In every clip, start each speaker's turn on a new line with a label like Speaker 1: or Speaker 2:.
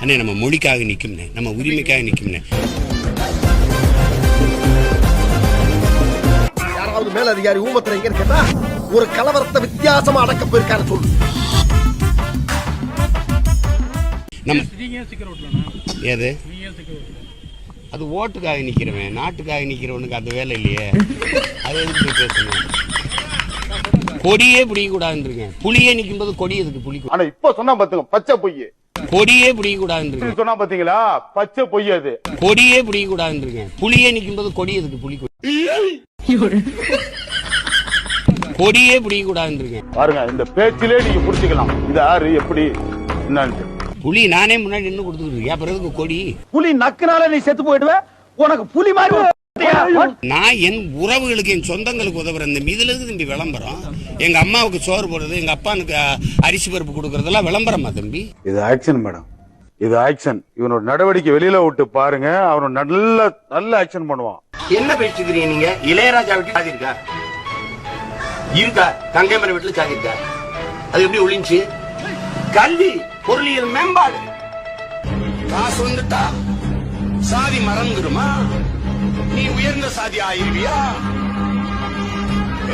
Speaker 1: அண்ணே நம்ம மொழிக்காக நிற்கும்னே நம்ம உரிமைக்காக நிற்கும்னே
Speaker 2: யாராவது மேல அதிகாரி ஊமத்துல எங்க கேட்டா ஒரு கலவரத்தை வித்தியாசமா அடக்க போயிருக்காரு சொல்லு.
Speaker 1: நம்ம
Speaker 3: ஓட்டல
Speaker 1: அது ஓட்டுக்காக நிற்கிறவன் நாட்டுக்காக நிற்கிறவனுக்கு அது வேலை இல்லையே. அது எதுக்கு பேசணும்? கொடியே பிடிக்கக்கூடாதுன்றீங்க புளியே நிற்கும்போது கொடி எதுக்கு புளி
Speaker 4: ஆனா இப்ப சொன்னா பாத்துங்க பச்சை பொய்
Speaker 1: கொடியே பிடிக்கக்கூடாதுன்றீங்க
Speaker 4: சொன்னா பாத்தீங்களா? பச்சை பொய் அது.
Speaker 1: கொடியே பிடிக்கக்கூடாதுன்றீங்க புளியே நிற்கும்போது கொடி எதுக்கு? புளி கொடி. கொடியே பிடிக்கக்கூடாதுன்றீங்க
Speaker 4: பாருங்க இந்த பேச்சிலே நீங்க புடிச்சுக்கலாம் இது யாரு எப்படி என்னன்னு
Speaker 1: புலி நானே முன்னாடி நின்று கொடுத்துக்கிட்டு இருக்கேன். அப்புறம் எதுக்கு கொடி?
Speaker 4: புலி நக்குனால நீ செத்து போயிடுவ? உனக்கு புலி மாதிரி
Speaker 1: நான் என் உறவுகளுக்கு என் சொந்தங்களுக்கு உதவுறேன் இந்த இதுல இருக்கு தம்பி விளம்பரம். எங்க அம்மாவுக்கு சோறு போடுறது எங்க அப்பானுக்கு அரிசி பருப்பு கொடுக்கறதெல்லாம் விளம்பரமா தம்பி?
Speaker 4: இது ஆக்ஷன் மேடம். இது ஆக்ஷன். இவனோட நடவடிக்கை வெளியில விட்டு பாருங்க. அவன் நல்ல நல்ல ஆக்ஷன் பண்ணுவான்.
Speaker 1: என்ன பேசிக்கிறீங்க நீங்க? இளையராஜா வீட்டுல சாதி இருக்கா? இருக்கா. வீட்டுல சாதி இருக்கா? அது எப்படி ஒளிஞ்சு கல்வி பொருளியல் மேம்பாடு. காசு வந்துட்டா சாதி மறந்துடுமா நீ உயர்ந்த சாதி ஆயிருவியா?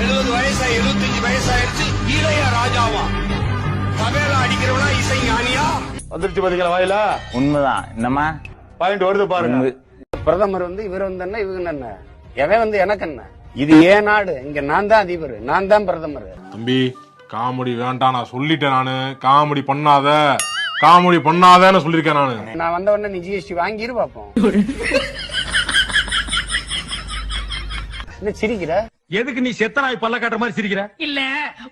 Speaker 1: எழுபது வயசா எழுபத்தஞ்சு வயசாயிருச்சு இளைய ராஜாவா? தவேல அடிக்கிறவனா இசை ஞானியா
Speaker 4: வந்துருச்சு பாத்தீங்களா வாயில?
Speaker 5: உண்மைதான். என்னம்மா?
Speaker 4: பாயிண்ட் வருது பாருங்க.
Speaker 1: பிரதமர் வந்து இவர் வந்து என்ன இவங்க என்ன? எவன் வந்து எனக்கு என்ன? இது ஏன் நாடு. இங்க நான் தான் அதிபர். நான் தான் பிரதமர்.
Speaker 6: தம்பி காமெடி வேண்டாம். நான் சொல்லிட்டேன் நானு. காமெடி பண்ணாத. காமெடி பண்ணாதன்னு சொல்லியிருக்கேன் நானு.
Speaker 1: நான் வந்த உடனே நீ ஜிஎஸ்டி வாங்கிரு பாப்போம். என்ன சிரிக்கிற?
Speaker 3: எதுக்கு நீ செத்த நாய் பல்ல காட்டுற மாதிரி சிரிக்கிற?
Speaker 7: இல்ல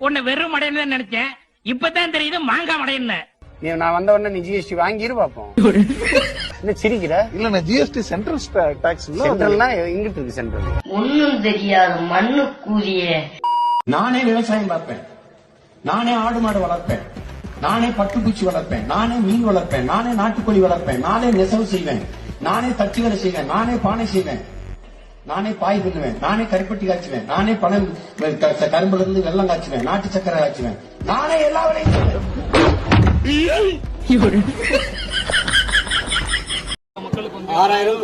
Speaker 7: உன்னை வெறும் மடையன்னு தான் நினைச்சேன். இப்பதான் தெரியுது மாங்காய் மடையன்னு.
Speaker 1: நீ நான் வந்த உடனே நீ ஜிஎஸ்டி வாங்கிரு பாப்போம். என்ன சிரிக்கிற?
Speaker 2: இல்ல ஜிஎஸ்டி சென்ட்ரல் டாக்ஸ்
Speaker 1: சென்ட்ரல்னா இங்கிட்டு இருக்கு சென்ட்ரல்
Speaker 8: ஒன்னும் தெரியாது மண்ணு கூறியே
Speaker 9: நானே விவசாயம் பார்ப்பேன். நானே ஆடு மாடு வளர்ப்பேன். நானே பட்டுப்பூச்சி வளர்ப்பேன். நானே மீன் வளர்ப்பேன். நானே நாட்டுக்கோழி வளர்ப்பேன். நானே நெசவு செய்வேன். நானே தச்சு வேலை செய்வேன். நானே பானை செய்வேன். நானே பாய் பண்ணுவேன் நானே கருப்பட்டி காய்ச்சுவேன் நானே பணம் கரும்புல இருந்து வெள்ளம் காய்ச்சுவேன் நாட்டு சக்கரை காய்ச்சுவேன். நானே எல்லா வேலையும்
Speaker 1: ஆறாயிரம்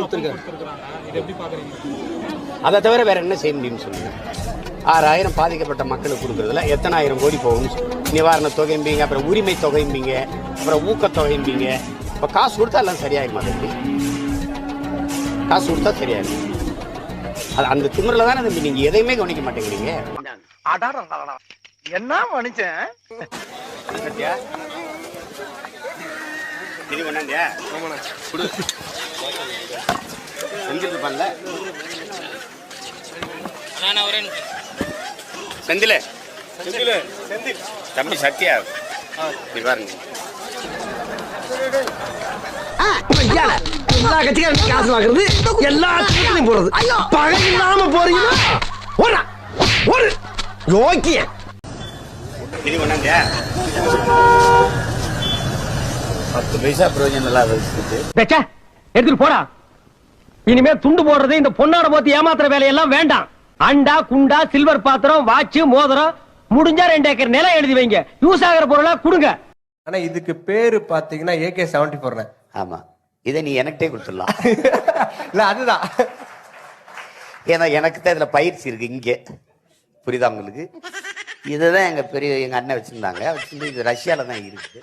Speaker 1: அதை தவிர வேற என்ன செய்ய முடியும்னு சொல்லுங்க. ஆறாயிரம் பாதிக்கப்பட்ட மக்களுக்கு கொடுக்குறதுல எத்தனை ஆயிரம் கோடி போகும்னு நிவாரண தொகைம்பீங்க அப்புறம் உரிமை தொகைம்பீங்க அப்புறம் ஊக்கத்தொகைம்பீங்க இப்போ காசு கொடுத்தா எல்லாம் சரியாயிருமா தம்பி? காசு கொடுத்தா சரியாயிரும் அது அந்த திமிரில் தானே தம்பி நீங்க எதையுமே கவனிக்க மாட்டேங்கிறீங்க
Speaker 2: என்ன மனுஷன்
Speaker 1: கட்டியா? இது கொண்டாந்தியா? குடு. செந்தில் இருப்பான்ல? செந்திலு. தம்பி சத்யா நீ பாருங்க
Speaker 2: எல்லா கட்சிக்காரும் காசு வாங்குறது எல்லா கட்சிகளையும் போறது பகை இல்லாம போறீங்கன்னா ஓடு. யோக்கிய?
Speaker 1: பத்து பைசா பிரயோஜனம் இல்லாத
Speaker 3: எடுத்துட்டு போடா. இனிமே துண்டு போடுறது இந்த பொண்ணாட போத்து ஏமாத்துற வேலையெல்லாம் வேண்டாம். அண்டா குண்டா சில்வர் பாத்திரம் வாட்ச் மோதிரம் முடிஞ்சா ரெண்டு ஏக்கர் நிலம் எழுதி வைங்க. யூஸ் ஆகிற பொருளா கொடுங்க.
Speaker 10: ஆனா இதுக்கு பேரு பாத்தீங்கன்னா ஏகே செவன்டி போர்
Speaker 1: ஆமா. இதை நீ எனக்கிட்டே கொடுத்துடலாம்.
Speaker 10: இல்ல அதுதான்.
Speaker 1: ஏன்னா எனக்கு தான் இதுல பயிற்சி இருக்கு இங்க. புரியுதா உங்களுக்கு? இதுதான் எங்க பெரிய எங்க அண்ணன் வச்சிருந்தாங்க. வச்சிருந்து இது ரஷ்யால தான் இருக்கு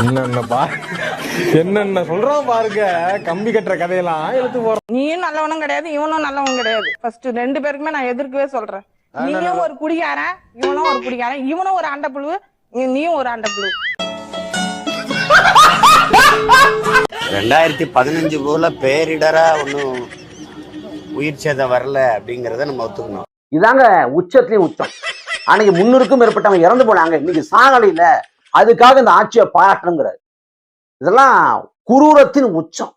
Speaker 5: என்னென்ன பா என்னென்ன சொல்றான் பாருங்க. கம்பி கட்டுற கதையெல்லாம் எடுத்து போறான்
Speaker 8: நீயும் நல்லவனும் கிடையாது இவனும் நல்லவன் கிடையாது. ஃபர்ஸ்ட் ரெண்டு பேருக்குமே நான் எதிர்க்கவே சொல்றேன். நீயும் ஒரு குடிகாரன் இவனும் ஒரு குடிகாரன் இவனும் ஒரு அண்டப்புழு நீயும் ஒரு அண்டப்புழு
Speaker 1: ரெண்டாயிரத்தி பதினஞ்சு போல பேரிடரா ஒன்றும் உயிர் சேதம் வரல அப்படிங்கறத நம்ம ஒத்துக்கணும்.
Speaker 9: இதாங்க உச்சத்துலயும் உச்சம். அன்னைக்கு முன்னூறுக்கும் மேற்பட்டவங்க இறந்து போனாங்க. இன்னைக்கு சாகலையில அதுக்காக இந்த ஆட்சியை பாராட்டணுங்கிறாரு. இதெல்லாம் குரூரத்தின் உச்சம்.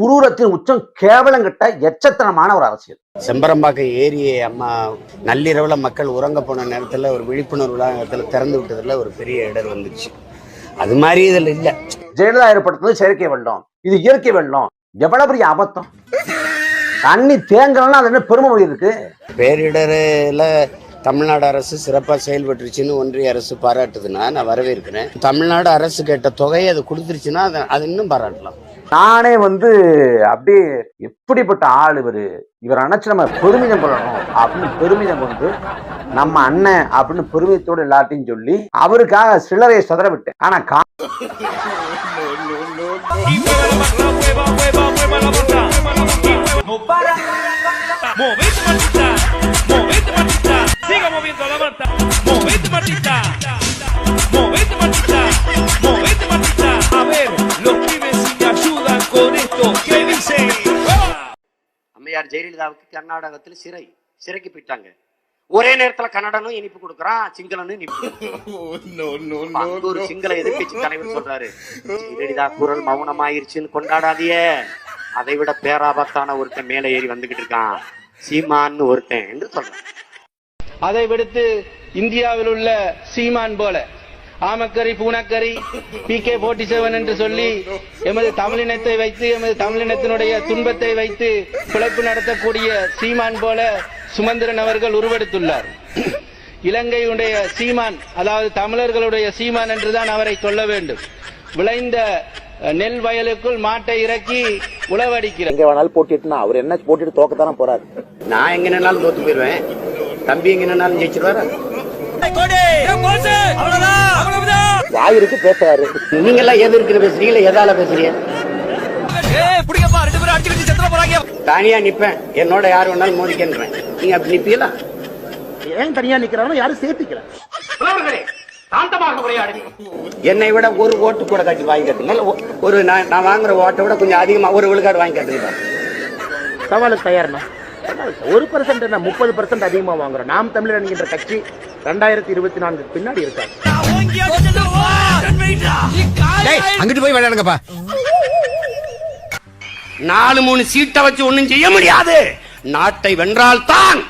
Speaker 9: குரூரத்தின் உச்சம் கேவலங்கிட்ட எச்சத்தனமான ஒரு அரசியல்.
Speaker 1: செம்பரம்பாக்கம் ஏரியை அம்மா நள்ளிரவுல மக்கள் உறங்க போன நேரத்துல ஒரு விழிப்புணர்வு நேரத்துல திறந்து விட்டதுல ஒரு பெரிய இடர் வந்துச்சு. அது மாதிரி இதுல இல்ல.
Speaker 9: ஜெயலலிதா ஏற்படுத்தினது செயற்கை வெள்ளம். இது இயற்கை வெள்ளம். எவ்வளவு பெரிய அபத்தம்? தண்ணி தேங்கலன்னா அது என்ன பெருமை இருக்கு?
Speaker 1: பேரிடரில் தமிழ்நாடு அரசு சிறப்பாக செயல்பட்டுருச்சுன்னு ஒன்றிய அரசு பாராட்டுதுன்னா நான் வரவேற்கிறேன். தமிழ்நாடு அரசு கேட்ட தொகையை அது கொடுத்துருச்சுன்னா அதை அது இன்னும் பாராட்டலாம்.
Speaker 11: நானே வந்து அப்படியே எப்படிப்பட்ட ஆள் இவர்? இவர் அணைச்சு நம்ம பெருமிதம் கொள்ளணும். அப்படின்னு பெருமிதம் கொண்டு நம்ம அண்ணன் அப்படின்னு பெருமிதத்தோடு எல்லாத்தையும் சொல்லி அவருக்காக சிலரை சதற விட்டேன். ஆனா கா-
Speaker 7: Movete, Movete,
Speaker 1: அம்மையார் ஜெயலலிதாவுக்கு கர்நாடகத்தில் சிறை சிறைக்கு போயிட்டாங்க. ஒரே நேரத்துல கன்னடனும் இனிப்பு கொடுக்குறான் சிங்களனும் இனிப்பு ஒரு சிங்கள எதிர்க்கட்சி தலைவர் சொல்றாரு. ஜெயலலிதா குரல் மௌனமாயிருச்சுன்னு கொண்டாடாதியே அதை விட பேராபத்தான ஒருத்தன் மேலே ஏறி வந்துகிட்டு இருக்கான். சீமான்னு ஒருத்தன் என்று சொல்றான்.
Speaker 3: அதை விடுத்து இந்தியாவில் உள்ள சீமான் போல ஆமக்கரி பூனக்கரி பி கே போர்ட்டி செவன் என்று சொல்லி எமது தமிழினத்தை வைத்து எமது தமிழினத்தினுடைய துன்பத்தை வைத்து பிழைப்பு நடத்தக்கூடிய சீமான் போல சுமந்திரன் அவர்கள் உருவெடுத்துள்ளார். இலங்கையுடைய சீமான் அதாவது தமிழர்களுடைய சீமான் என்றுதான் அவரை சொல்ல வேண்டும். விளைந்த நெல் வயலுக்குள் மாட்டை இறக்கி உழவடிக்கிறார்.
Speaker 11: எங்க வேணாலும் போட்டிட்டுனா அவர் என்ன போட்டிட்டு தோக்கத்தானே போறாரு?
Speaker 1: நான் எங்க நின்னாலும் தோத்து போயிருவேன். தம்பி எங்க நின்னாலும் ஜெயிச்சிருவாரு?
Speaker 11: வாய் இருக்கு பேசுறாரு.
Speaker 1: நீங்க எல்லாம் எது இருக்கிற பேசுறீங்களா எதால பேசுறீங்க? தனியா நிப்பேன். என்னோட யார் வேணாலும் மோதிக்கின்றேன். நீங்க அப்படி நிப்பீங்களா?
Speaker 11: ஏன் தனியா நிக்கிறானோ யாரும் சேர்த்துக்கல.
Speaker 1: என்னை விட ஒரு ஓட்டு கூட காட்டி வாங்கி கட்டுங்க. ஒரு நான் நான் வாங்குற ஓட்டை விட கொஞ்சம் அதிகமா ஒரு விழுக்காடு வாங்கி கட்டுங்க
Speaker 11: சவாலுக்கு தயார்னா ஒரு பர்சன்ட் என்ன? முப்பது பர்சன்ட் அதிகமா வாங்குறோம். நாம் தமிழர் என்கின்ற கட்சி ரெண்டாயிரத்தி இருபத்தி நான்கு பின்னாடி இருக்காரு.
Speaker 2: அங்கிட்டு போய் விளையாடுங்கப்பா.
Speaker 1: நாலு மூணு சீட்டை வச்சு ஒண்ணும் செய்ய முடியாது. நாட்டை வென்றால் தான்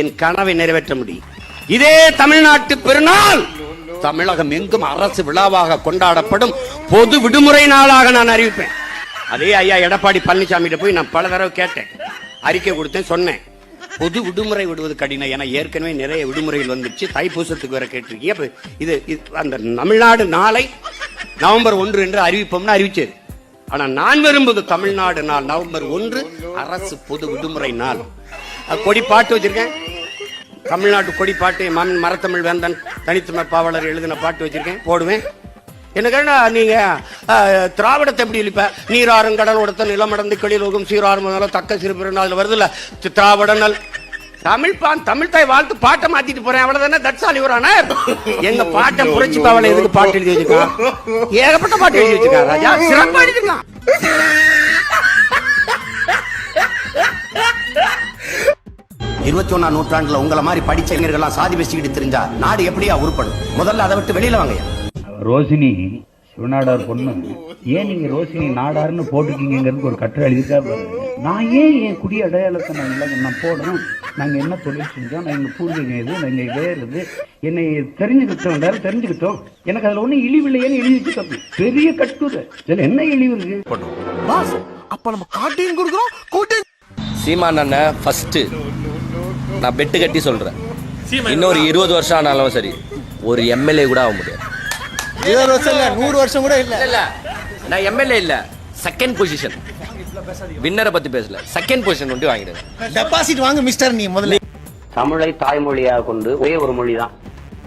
Speaker 1: என் கனவை நிறைவேற்ற முடியும். இதே தமிழ்நாட்டு பெருநாள் தமிழகம் எங்கும் அரசு விழாவாக கொண்டாடப்படும் பொது விடுமுறை நாளாக நான் அறிவிப்பேன். அதே ஐயா எடப்பாடி பழனிசாமிகிட்ட போய் நான் பல தடவை கேட்டேன். அறிக்கை கொடுத்தேன் சொன்னேன். பொது விடுமுறை விடுவது கடினம். ஏன்னா ஏற்கனவே நிறைய விடுமுறைகள் வந்துச்சு. தைப்பூசத்துக்கு வேற கேட்டிருக்கீங்க. அப்ப இது இது- அந்த தமிழ்நாடு நாளை நவம்பர் ஒன்று என்று அறிவிப்போம்னு அறிவிச்சது. ஆனா நான் விரும்புவது தமிழ்நாடு நாள் நவம்பர் ஒன்று அரசு பொது விடுமுறை நாள். கொடி பாட்டு வச்சிருக்கேன். தமிழ்நாட்டு கொடி பாட்டு மாமன் மரத்தமிழ் வேந்தன் தனித்தமிழ் பாவலர் எழுதின பாட்டு வச்சிருக்கேன். போடுவேன். என்ன கேட்டா நீங்க திராவிடத்தை எப்படி இழிப்ப? நீராறும் கடல் உடத்த நிலமடந்து கிளிலோகும் சீராறும் தக்க சிறுபிறன் அதுல வருதுல்ல. திராவிடனல் தமிழ் பான் தமிழ் தாய் வாழ்த்து பாட்டை மாத்திட்டு போறேன். அவ்வளவுதானே தட்சாலி வரானே எங்க பாட்டை புரட்சி பாவலை எதுக்கு பாட்டு எழுதி வச்சிருக்கான் ஏகப்பட்ட பாட்டு எழுதி வச்சிருக்கான் ராஜா? சிறப்பா எழுதிருக்கான். இருபத்தி ஒன்னாம் நூற்றாண்டுல உங்களை மாதிரி படிச்ச இளைஞர்கள்லாம் சாதி பேசிக்கிட்டு தெரிஞ்சா நாடு எப்படியா உருப்படும்? முதல்ல அதை விட்டு வெளியில வாங்கய்யா.
Speaker 12: ரோசினி சிவநாடார் பொண்ணு. ஏன் நீங்க ரோசினி நாடார்னு போட்டுக்கீங்கிறதுக்கு ஒரு கட்டுரை எழுதியிருக்காரு பாருங்க. நான் ஏன் என் குடி அடையாளத்தை நான் இல்லை நான் போடணும். நாங்க என்ன தொழில் செஞ்சோம் நான் எங்க பூர்வீகம் இது நாங்க வேறு இது என்னை தெரிஞ்சுக்கிட்டோம் எல்லாரும் தெரிஞ்சுக்கிட்டோம். எனக்கு அதுல ஒண்ணும் இழிவு இல்லையேன்னு எழுதி தப்பு பெரிய கட்டுரை. இதுல என்ன இழிவு இருக்கு?
Speaker 2: அப்ப நம்ம காட்டையும் கொடுக்குறோம் கூட்டையும்
Speaker 3: சீமான் அண்ணன் ஃபர்ஸ்ட் நான் பெட்டு கட்டி சொல்றேன். இன்னொரு இருபது வருஷம் ஆனாலும் சரி ஒரு எம்எல்ஏ கூட ஆக முடியாது.
Speaker 2: இருபது வருஷம் இல்ல நூறு வருஷம் கூட இல்ல.
Speaker 3: இல்ல நான் எம்எல்ஏ இல்ல. செகண்ட் பொசிஷன் வின்னரை பத்தி பேசல. செகண்ட் பொசிஷன் வந்து வாங்கிடுவேன்
Speaker 2: டெபாசிட் வாங்க மிஸ்டர் நீ முதல்ல.
Speaker 1: தமிழை தாய்மொழியாக கொண்டு ஒரே ஒரு மொழி தான்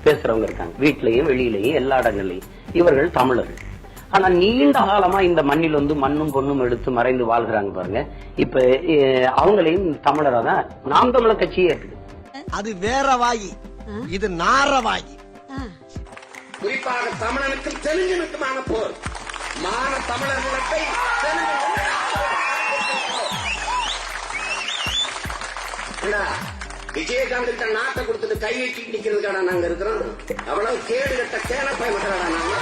Speaker 1: பேசுறவங்க இருக்காங்க. வீட்லயும் வெளியிலயும் எல்லா இடங்கள்லயும். இவர்கள் தமிழர்கள். ஆனா நீண்ட காலமா இந்த மண்ணில் வந்து மண்ணும் பொண்ணும் எடுத்து மறைந்து வாழ்கிறாங்க பாருங்க. இப்ப அவங்களையும் தமிழரா தான் நாம் தமிழர் கட்சியே இருக்குது.
Speaker 2: அது வேற வாயி. இது நார வாயி.
Speaker 1: குறிப்பாக தமிழனுக்கும் தெலுங்கனுக்குமான போர். மான தமிழர் குலத்தை விஜயகாந்த் கிட்ட நாட்டை கொடுத்துட்டு கை வெட்டி நிக்கிறதுக்கான நாங்க இருக்கிறோம்? அவ்வளவு கேடு கட்ட கேனப்பாய் மக்களாடா நாங்க?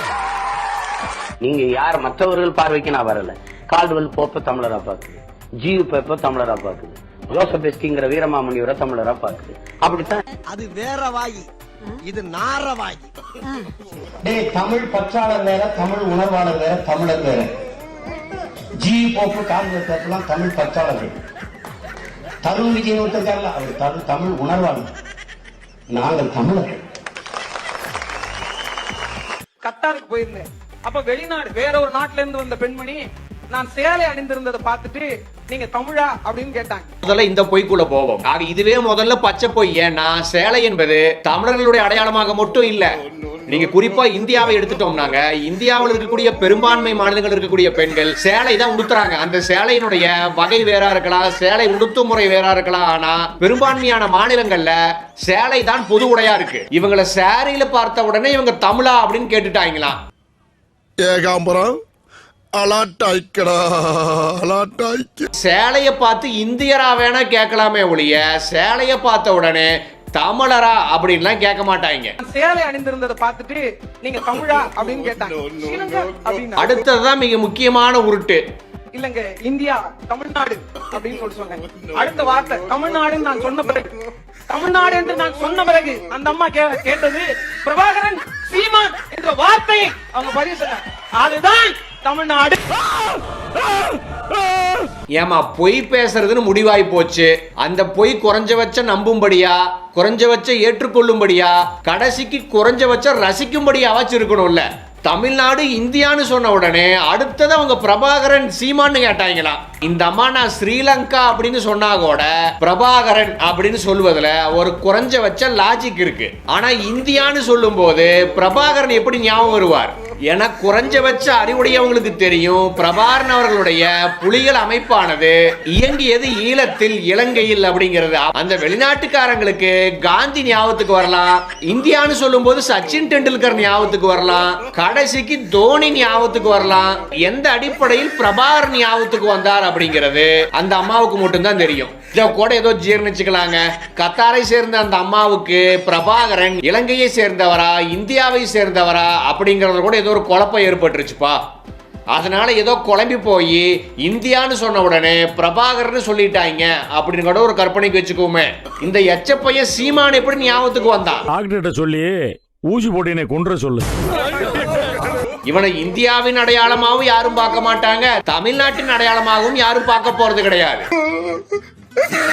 Speaker 1: நீங்க யார்? மற்றவர்கள் பார்வைக்கு நான் வரல. கால்டுவெல் போப்ப தமிழரா பாக்குது ஜியு பேப்ப தமிழரா பாக்குது ஜோசப் எஸ்கிங்கிற வீரமாமுனிவரை தமிழரா பாக்குது அப்படித்தான்.
Speaker 2: அது வேற வாயி. இது நார வாயி
Speaker 9: டேய் தமிழ் பற்றாளர் வேற தமிழ் உணர்வாளர் வேற தமிழர் வேற ஜி போப்பு காங்கிரஸ் பேப்பெல்லாம் தமிழ் பற்றாளர்கள் தருண் விஜய் ஒருத்தருக்காருல அவர் தமிழ் தமிழ் உணர்வாளர். நாங்கள் தமிழர்கள்.
Speaker 13: கத்தாருக்கு போயிருந்தேன். அப்ப வெளிநாடு வேற ஒரு நாட்டுல இருந்து வந்த பெண்மணி நான் சேலை அணிந்திருந்ததை பார்த்துட்டு நீங்க தமிழா அப்படின்னு கேட்டாங்க.
Speaker 14: முதல்ல இந்த பொய்க்குள்ள போவோம். ஆக இதுவே முதல்ல பச்சை பொய். ஏன்னா சேலை என்பது தமிழர்களுடைய அடையாளமாக மட்டும் இல்ல. நீங்க குறிப்பா இந்தியாவை எடுத்துட்டோம்னாங்க. இந்தியாவில் இருக்கக்கூடிய பெரும்பான்மை மாநிலங்கள் இருக்கக்கூடிய பெண்கள் சேலை தான் உடுத்துறாங்க. அந்த சேலையினுடைய வகை வேறா இருக்கலாம் சேலை உடுத்தும் முறை வேறா இருக்கலாம். ஆனா பெரும்பான்மையான மாநிலங்கள்ல சேலை தான் பொது உடையா இருக்கு. இவங்களை சேரையில பார்த்த உடனே இவங்க தமிழா அப்படின்னு கேட்டுட்டாங்களாம்
Speaker 15: ஏகாம்பரம்
Speaker 14: சேலைய பார்த்து இந்தியரா வேணா கேட்கலாமே ஒழிய சேலைய பார்த்த உடனே தமிழரா அப்படின்லாம் கேட்க மாட்டாங்க.
Speaker 13: சேலை அணிந்திருந்ததை பார்த்துட்டு நீங்க தமிழா அப்படின்னு கேட்டாங்க.
Speaker 14: அடுத்ததுதான் மிக முக்கியமான உருட்டு.
Speaker 13: இல்லங்க இந்தியா தமிழ்நாடு அப்படின்னு சொல்லி சொன்னாங்க அடுத்த வார்த்தை தமிழ்நாடுன்னு நான் சொன்ன பிறகு. தமிழ்நாடு என்று நான் சொன்ன பிறகு அந்த அம்மா கே- கேட்டது பிரபாகரன் சீமான் என்ற வார்த்தையை அவங்க பதிவு சொன்னாங்க அதுதான் தமிழ்நாடு.
Speaker 14: ஏமா பொய் பேசுறதுன்னு முடிவாய் போச்சு. அந்த பொய் குறைஞ்சபட்ச நம்பும்படியா? குறைஞ்சபட்ச ஏற்றுக்கொள்ளும்படியா? கடைசிக்கு குறைஞ்சபட்ச ரசிக்கும்படியாவாச்சும் இருக்கணும்ல. தமிழ்நாடு இந்தியான்னு சொன்ன உடனே அடுத்தது அவங்க பிரபாகரன் சீமான்னு கேட்டாங்களாம் இந்த அம்மா நான் ஸ்ரீலங்கா அப்படின்னு சொன்னா கூட பிரபாகரன் அப்படின்னு சொல்லுவதுல ஒரு குறைஞ்சபட்ச லாஜிக் இருக்கு. ஆனா இந்தியான்னு சொல்லும்போது பிரபாகரன் எப்படி ஞாபகம் வருவார்? என குறைஞ்சபட்ச அறிவுடையவங்களுக்கு தெரியும். பிரபாரன் அவர்களுடைய புலிகள் அமைப்பானது இயங்கியது ஈழத்தில் இலங்கையில் அப்படிங்கிறது. அந்த வெளிநாட்டுக்காரங்களுக்கு காந்தி ஞாபகத்துக்கு வரலாம். இந்தியான்னு சொல்லும் போது சச்சின் டெண்டுல்கர் ஞாபகத்துக்கு வரலாம். கடைசிக்கு தோனி ஞாபகத்துக்கு வரலாம். எந்த அடிப்படையில் பிரபாரன் ஞாபகத்துக்கு வந்தார் அப்படிங்கிறது அந்த அம்மாவுக்கு மட்டும்தான் தெரியும். இதை கூட ஏதோ ஜீர்ணிச்சுக்கலாங்க. கத்தாரை சேர்ந்த அந்த அம்மாவுக்கு பிரபாகரன் இலங்கையை சேர்ந்தவரா இந்தியாவை சேர்ந்தவரா அப்படிங்கறதுல கூட ஏதோ ஒரு குழப்பம் ஏற்பட்டுருச்சுப்பா. அதனால ஏதோ குழம்பி போய் இந்தியான்னு சொன்ன உடனே பிரபாகர்னு சொல்லிட்டாங்க அப்படின்னு கூட ஒரு கற்பனைக்கு வச்சுக்கோமே இந்த எச்ச பையன் சீமான் எப்படி ஞாபகத்துக்கு வந்தான்?
Speaker 16: டாக்டர்கிட்ட சொல்லி ஊசி போட்டு என்னை கொன்ற சொல்லு.
Speaker 14: இவனை இந்தியாவின் அடையாளமாகவும் யாரும் பார்க்க மாட்டாங்க தமிழ்நாட்டின் அடையாளமாகவும் யாரும் பார்க்க போறது கிடையாது.
Speaker 7: Yeah.